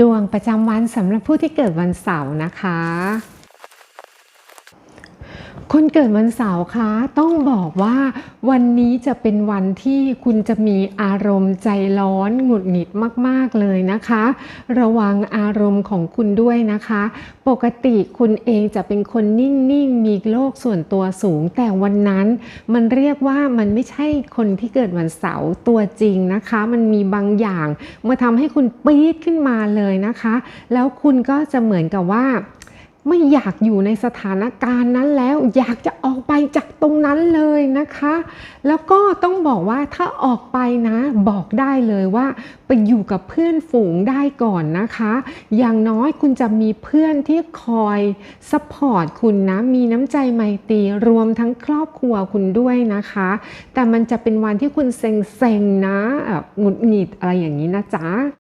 ดวงประจำวันสำหรับผู้ที่เกิดวันเสาร์นะคะ คนเกิดวันเสาร์คะต้องบอกว่าวันนี้จะเป็นวันที่คุณจะมีอารมณ์ใจร้อนหงุดหงิดมาก ๆ เลยนะคะ ระวังอารมณ์ของคุณด้วยนะคะ ปกติคุณเองจะเป็นคนนิ่ง ๆ มีโลกส่วนตัวสูง แต่วันนั้นมันเรียกว่ามันไม่ใช่คนที่เกิดวันเสาร์ตัวจริงนะคะ มันมีบางอย่างมาทำให้คุณปี๊ดขึ้นมาเลยนะคะ แล้วคุณก็จะเหมือนกับว่า ไม่อยากอยู่ในสถานการณ์นั้นแล้ว อยากจะออกไปจากตรงนั้นเลยนะคะ แล้วก็ต้องบอกว่าถ้าออกไปนะ บอกได้เลยว่า ไปอยู่กับเพื่อนฝูงได้ก่อนนะคะ อย่างน้อยคุณจะมีเพื่อนที่คอยซัพพอร์ตคุณนะ มีน้ำใจไมตรีรวมทั้งครอบครัวคุณด้วยนะคะ แต่มันจะเป็นวันที่คุณเซ็งๆนะหงุดหงิดอะไรอย่างนี้นะจ๊ะ